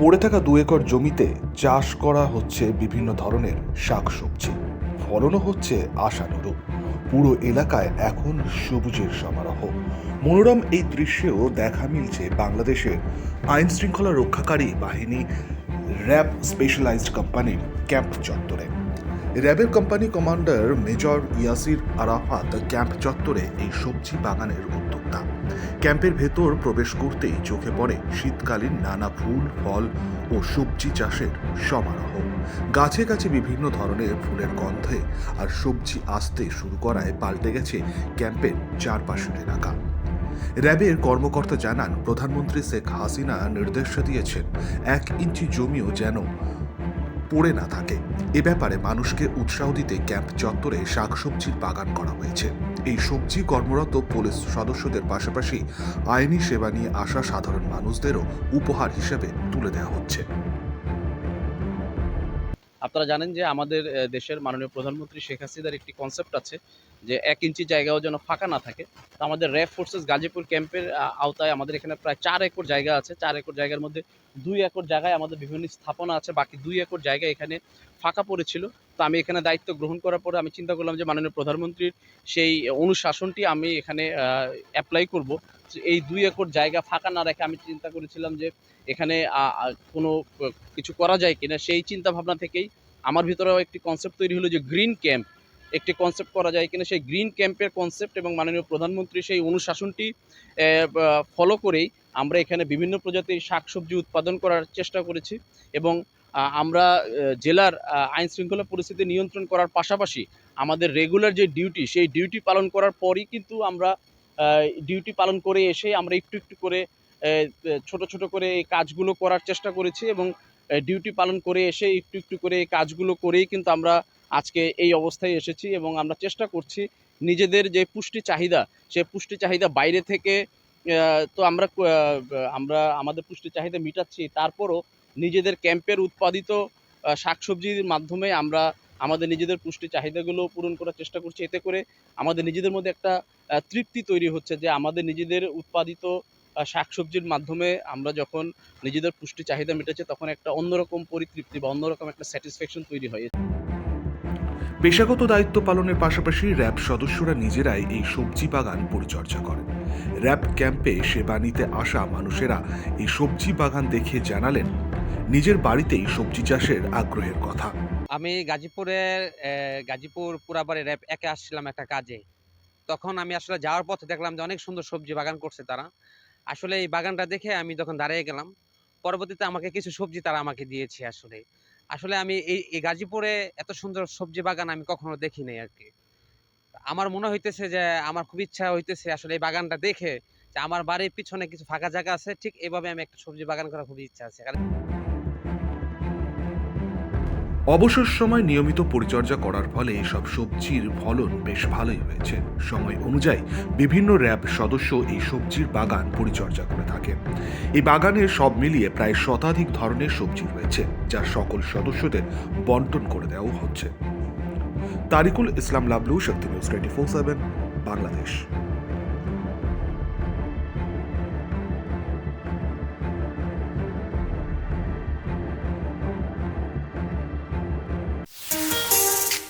পড়ে থাকা দু একর জমিতে চাষ করা হচ্ছে বিভিন্ন ধরনের শাকসবজি। ফলনও হচ্ছে আশানুরূপ। পুরো এলাকায় এখন সবুজের সমারোহ। মনোরম এই দৃশ্যেও দেখা মিলছে বাংলাদেশের আইন শৃঙ্খলা রক্ষাকারী বাহিনী র্যাব স্পেশালাইজড কোম্পানির ক্যাম্প চত্বরে। র্যাবের company commander major Yasir Arafat camp চত্বরে এই সবজি বাগানের উদ্যোক্তা। ক্যাম্পের ভেতর প্রবেশ করতেই চোখে পড়ে শীতকালীন নানা ফুল, ফল ও সবজি চাষের সমারোহ। গাছে গাছে বিভিন্ন ধরনের ফুলের গন্ধে আর সবজি আসতে শুরু করায় পাল্টে গেছে ক্যাম্পের চারপাশের এলাকা। র্যাবের কর্মকর্তা জানান, প্রধানমন্ত্রী শেখ হাসিনা নির্দেশ দিয়েছেন, এক ইঞ্চি জমিও যেন পড়ে না থাকে। এ ব্যাপারে মানুষকে উৎসাহ দিতে ক্যাম্প চত্বরে শাকসবজির বাগান করা হয়েছে। এই সবজি কর্মরত পুলিশ সদস্যদের পাশাপাশি আইনি সেবা নিয়ে আসা সাধারণ মানুষদেরও উপহার হিসেবে তুলে দেওয়া হচ্ছে। আপনারা জানেন যে আমাদের দেশের মাননীয় প্রধানমন্ত্রী শেখ হাসিনার একটি কনসেপ্ট আছে যে এক ইঞ্চি জায়গাও যেন ফাঁকা না থাকে। তো আমাদের র্যাব ফোর্সেস গাজীপুর ক্যাম্পের আওতায় আমাদের এখানে প্রায় চার একর জায়গা আছে। চার একর জায়গার মধ্যে দুই একর জায়গায় আমাদের বিভিন্ন স্থাপনা আছে। বাকি দুই একর জায়গা এখানে ফাঁকা পড়েছিল। তো আমি এখানে দায়িত্ব গ্রহণ করার পরে আমি চিন্তা করলাম যে মাননীয় প্রধানমন্ত্রীর সেই অনুশাসনটি আমি এখানে অ্যাপ্লাই করব। এই দুই একর জায়গা ফাঁকা না রেখে আমি চিন্তা করেছিলাম যে এখানে কোনো কিছু করা যায় কিনা। সেই চিন্তা ভাবনা থেকেই আমার ভিতরেও একটি কনসেপ্ট তৈরি হলো যে গ্রিন ক্যাম্প একটি কনসেপ্ট করা যায় কিনা, সেই গ্রিন ক্যাম্পের কনসেপ্ট এবং মাননীয় প্রধানমন্ত্রী সেই অনুশাসনটি ফলো করেই আমরা এখানে বিভিন্ন প্রজাতির শাকসবজি উৎপাদন করার চেষ্টা করেছি এবং আমরা জেলার আইন শৃঙ্খলা পরিস্থিতি নিয়ন্ত্রণ করার পাশাপাশি আমাদের রেগুলার যে ডিউটি সেই ডিউটি পালন করার পরই কিন্তু আমরা ডিউটি পালন করে এসে আমরা একটু একটু করে ছোট ছোট করে এই কাজগুলো করার চেষ্টা করেছি এবং ডিউটি পালন করে এসে একটু একটু করে এই কাজগুলো করেই কিন্তু আমরা আজকে এই অবস্থায় এসেছি এবং আমরা চেষ্টা করছি নিজেদের যে পুষ্টি চাহিদা, সে পুষ্টি চাহিদা বাইরে থেকে তো আমরা আমরা আমাদের পুষ্টি চাহিদা মিটাচ্ছি। তারপরও নিজেদের ক্যাম্পের উৎপাদিত শাকসবজির মাধ্যমে আমরা আমাদের নিজেদের পুষ্টি চাহিদাগুলো পূরণ করার চেষ্টা করছি। এতে করে আমাদের নিজেদের মধ্যে একটা তৃপ্তি তৈরি হচ্ছে যে আমাদের নিজেদের উৎপাদিত শাকসবজির মাধ্যমে আমরা যখন নিজেদের পুষ্টি চাহিদা মেটেছে তখন একটা অন্যরকম পরিতৃপ্তি বা অন্যরকম একটা স্যাটিসফ্যাকশন তৈরি হয়। পেশাগত দায়িত্ব পালনের পাশাপাশি র্যাব সদস্যরা নিজেরাই এই সবজি বাগান পরিচর্যা করেন। র্যাব ক্যাম্পে সেবা নিতে আসা মানুষেরা এই সবজি বাগান দেখে জানালেন নিজের বাড়িতেই সবজি চাষের আগ্রহের কথা। আমি গাজীপুরের গাজীপুর পুরাবাড়ি র্যাব একে আসছিলাম একটা কাজে। তখন আমি আসলে যাওয়ার পথে দেখলাম যে অনেক সুন্দর সবজি বাগান করছে তারা। আসলে এই বাগানটা দেখে আমি তখন দাঁড়িয়ে গেলাম, পরবর্তীতে আমাকে কিছু সবজি তারা আমাকে দিয়েছে আসলে। আসলে আমি এই এই গাজীপুরে এত সুন্দর সবজি বাগান আমি কখনো দেখি নাই আর কি আমার মনে হইতেছে যে, আমার খুব ইচ্ছা হইতেছে আসলে এই বাগানটা দেখে যে আমার বাড়ির পিছনে কিছু ফাঁকা জায়গা আছে, ঠিক এভাবে আমি একটা সবজি বাগান করার খুব ইচ্ছা আছে। কারণ অবসর সময় নিয়মিত পরিচর্যা করার ফলে এসব সবজির ফলন বেশ ভালোই হয়েছে। সময় অনুযায়ী বিভিন্ন র্যাব সদস্য এই সবজির বাগান পরিচর্যা করে থাকে এই বাগানে সব মিলিয়ে প্রায় শতাধিক ধরনের সবজি রয়েছে, যা সকল সদস্যদের বন্টন করে দেওয়া হচ্ছে। Tarikul Islam Lablu Shakti news twenty four seven, Bangladesh.